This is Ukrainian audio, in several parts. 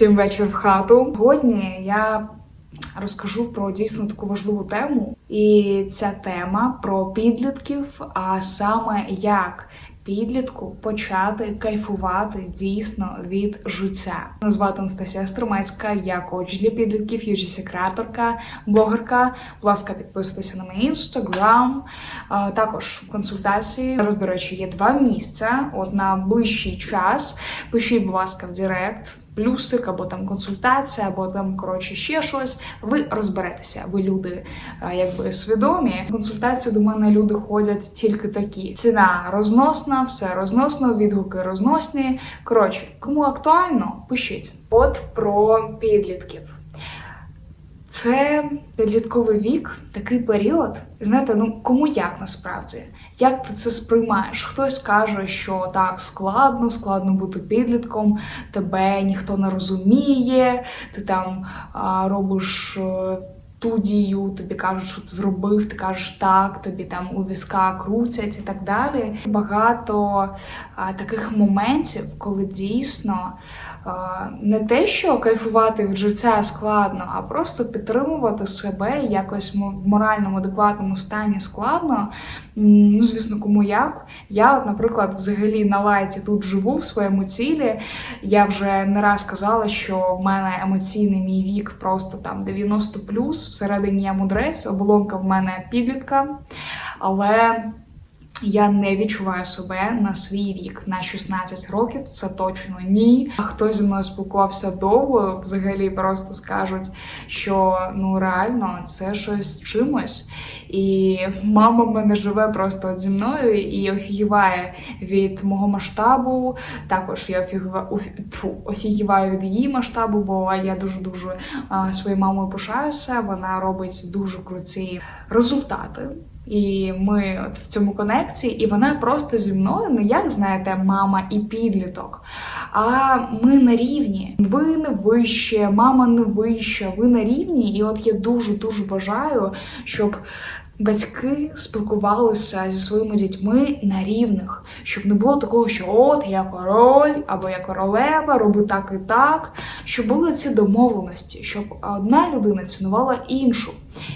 Всім вечір в хату. Сьогодні я розкажу про дійсно таку важливу тему, і ця тема про підлітків, а саме як підлітку почати кайфувати дійсно від життя. Мене звати Анастасія Стромецька, я коуч для підлітків, южісі креаторка, блогерка. Будь ласка, підписуйтеся на мій інстаграм. Також консультації. Зараз, до речі, є два місця. От на ближчий час. Пишіть, будь ласка, в Директ. Плюсик, або там консультація, або там коротше ще щось. Ви розберетеся. Ви люди якби свідомі. Консультації до мене люди ходять тільки такі. Ціна розносна, все розносно, відгуки розносні. Коротше, кому актуально, пишіть. От про підлітків. Це підлітковий вік, такий період. Знаєте, ну кому як насправді? Як ти це сприймаєш? Хтось каже, що так складно, складно бути підлітком, тебе ніхто не розуміє, ти там а, робиш. Ту дію, тобі кажуть, що ти зробив, ти кажеш так, тобі там у візка крутять і так далі. Багато а, таких моментів, коли дійсно а, не те, що кайфувати від життя складно, а просто підтримувати себе якось в моральному, адекватному стані складно. Ну, звісно, кому як. Я, от, наприклад, взагалі на лайті тут живу в своєму цілі. Я вже не раз казала, що в мене емоційний мій вік просто там 90 всередині я мудрець, оболонка в мене підлітка. Але я не відчуваю себе на свій вік на 16 років. Це точно ні. А хто зі мною спілкувався довго, взагалі просто скажуть, що ну реально це щось з чимось. І мама мене живе просто от зі мною і офігіває від мого масштабу. Також я офігіва- офігіваю від її масштабу, бо я дуже дуже своєю мамою пишаюся. Вона робить дуже круті результати. І ми от в цьому конекції, і вона просто зі мною, ну як знаєте, мама і підліток. А ми на рівні. Ви не вище, мама не вища, ви на рівні. І от я дуже дуже бажаю, щоб батьки спілкувалися зі своїми дітьми на рівних, щоб не було такого, що от я король або я королева, роби так і так. Щоб були ці домовленості, щоб одна людина цінувала іншу.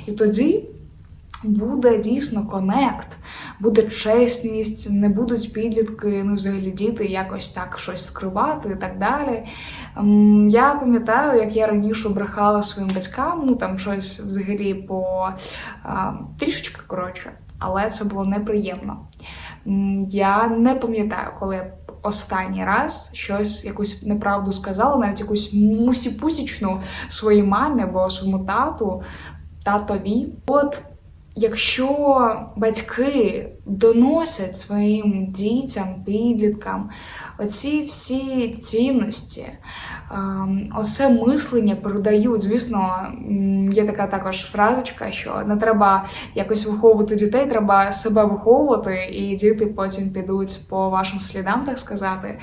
І тоді буде дійсно конект, буде чесність, не будуть підлітки, ну взагалі діти якось так щось скривати і так далі. Я пам'ятаю, як я раніше брехала своїм батькам, ну там щось взагалі по а, трішечки коротше, але це було неприємно. Я не пам'ятаю, коли я останній раз щось, якусь неправду сказала, навіть якусь мусіпусічну своїй мамі або своєму тату, татові. От Якщо батьки доносять своїм дітям, підліткам оці всі цінності, ем, оце мислення передають. Звісно, є така також фразочка, що не треба якось виховувати дітей, треба себе виховувати, і діти потім підуть по вашим слідам, так сказати.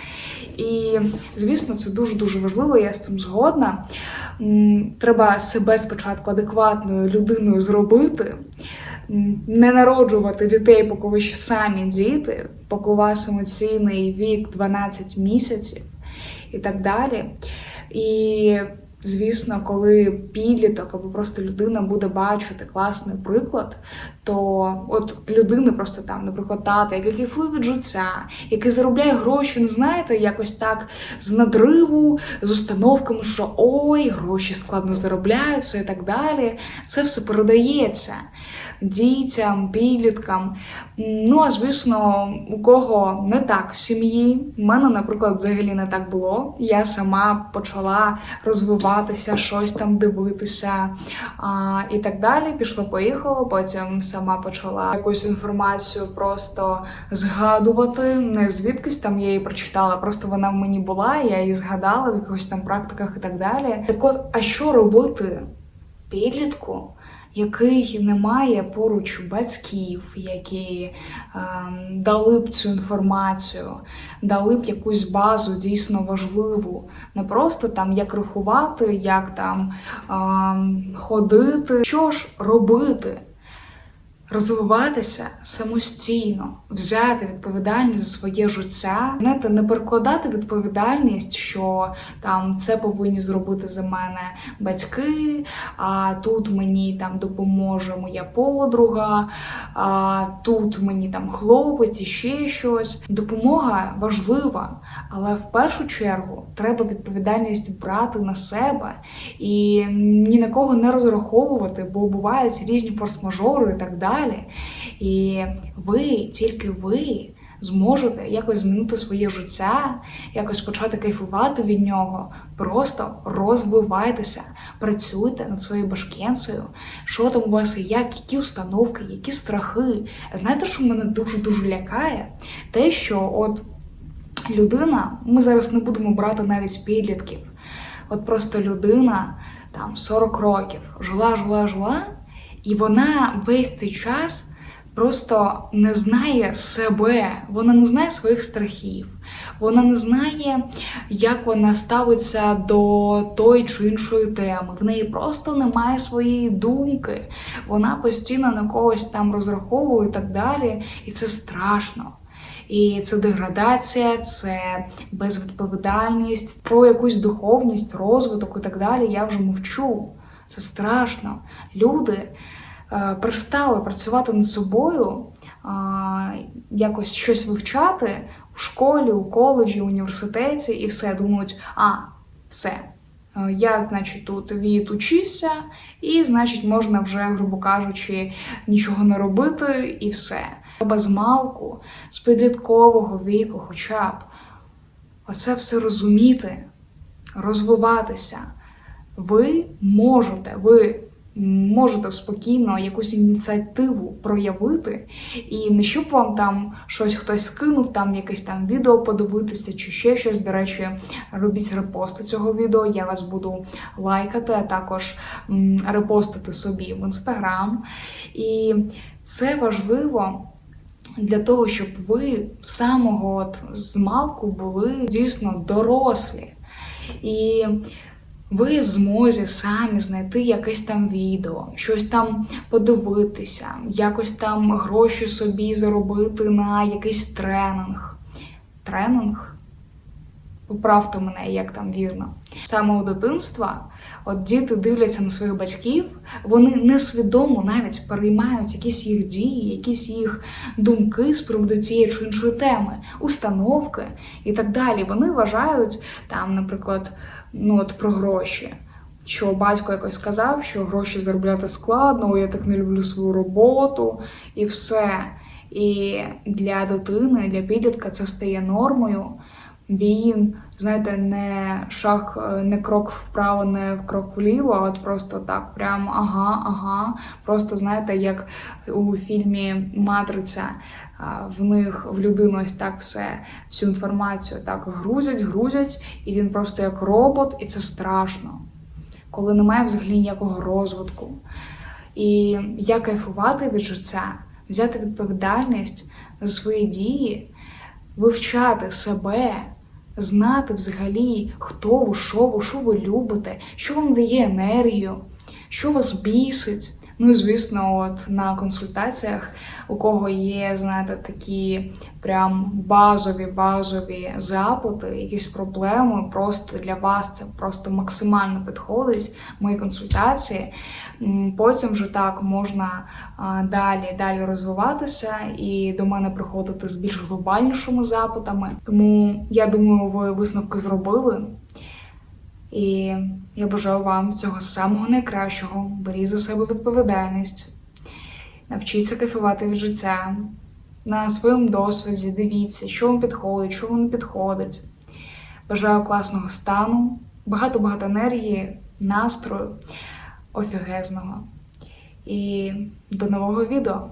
І звісно, це дуже дуже важливо. Я з цим згодна. Треба себе спочатку адекватною людиною зробити. Не народжувати дітей, поки ви ще самі діти, поки у вас емоційний вік 12 місяців і так далі. І звісно, коли підліток або просто людина буде бачити класний приклад, то от людини просто там, наприклад, тата, який кайфує від життя, який заробляє гроші, не знаєте, якось так з надриву, з установками, що ой, гроші складно заробляються і так далі. Це все передається дітям, підліткам. Ну, а звісно, у кого не так в сім'ї. У мене, наприклад, взагалі не так було. Я сама почала розвиватися, щось там дивитися а, і так далі. Пішло, поїхало. Потім сама почала якусь інформацію просто згадувати. Не звідкись там я її прочитала, просто вона в мені була, я її згадала в якихось там практиках і так далі. Так от, а що робити підлітку? Який не має поруч батьків, які е, дали б цю інформацію, дали б якусь базу дійсно важливу, не просто там як рахувати, як там е, ходити. Що ж робити? Розвиватися самостійно, взяти відповідальність за своє життя, знаєте, не перекладати відповідальність, що там це повинні зробити за мене батьки, а тут мені там допоможе моя подруга, а тут мені там хлопець і ще щось. Допомога важлива, але в першу чергу треба відповідальність брати на себе і ні на кого не розраховувати, бо бувають різні форс-мажори і так далі. І ви, тільки ви. Зможете якось змінити своє життя, якось почати кайфувати від нього. Просто розвивайтеся, працюйте над своєю башкенцею, що там у вас як, які установки, які страхи. Знаєте, що мене дуже дуже лякає? Те, що от людина, ми зараз не будемо брати навіть підлітків. От просто людина там 40 років жила, жила, жила, і вона весь цей час просто не знає себе, вона не знає своїх страхів, вона не знає, як вона ставиться до тої чи іншої теми. В неї просто немає своєї думки. Вона постійно на когось там розраховує і так далі. І це страшно. І це деградація, це безвідповідальність, про якусь духовність, розвиток і так далі. Я вже мовчу. Це страшно. Люди е, перестали працювати над собою, якось щось вивчати в школі, у коледжі, університеті, і все думають, а, все. е, Я, значить, тут відучився, і, значить, можна вже, грубо кажучи, нічого не робити, і все. Треба з малку, з підліткового віку, хоча б оце все розуміти, розвиватися. Ви можете, ви можете спокійно якусь ініціативу проявити, і не щоб вам там щось хтось скинув, там якесь там відео подивитися чи ще щось. До речі, робіть репости цього відео. Я вас буду лайкати, а також репостити собі в інстаграм. І це важливо. Для того, щоб ви з самого от з малку були дійсно дорослі. І ви в змозі самі знайти якесь там відео, щось там подивитися, якось там гроші собі заробити на якийсь тренинг. Тренинг? Поправте мене, як там вірно. З самого дитинства, от діти дивляться на своїх батьків, вони несвідомо навіть переймають якісь їх дії, якісь їх думки з приводу цієї чи іншої теми, установки і так далі. Вони вважають там, наприклад, ну от про гроші. Що батько якось сказав, що гроші заробляти складно, я так не люблю свою роботу і все. І для дитини, для підлітка це стає нормою. Він, знаєте, не шаг, не крок вправо, не крок вліво, а от просто так, прям ага, ага. Просто знаєте, як у фільмі Матриця в них в людину ось так все, всю інформацію так грузять, грузять, і він просто як робот, і це страшно, коли немає взагалі ніякого розвитку. І як кайфувати від життя, взяти відповідальність за свої дії, вивчати себе, знати взагалі, хто ви, що ви, що ви любите, що вам дає енергію, що вас бісить. Ну звісно, от на консультаціях, у кого є, знаєте, такі прям базові базові запити, якісь проблеми, просто для вас це просто максимально підходить. Мої консультації. Потім вже так можна далі далі розвиватися і до мене приходити з більш глобальнішими запитами. Тому я думаю, ви висновки зробили. І я бажаю вам всього самого найкращого. Беріть за себе відповідальність, навчіться кайфувати від життя на своєму досвіді. Дивіться, що вам підходить, що вам не підходить. Бажаю класного стану, багато-багато енергії, настрою, офігезного. І до нового відео!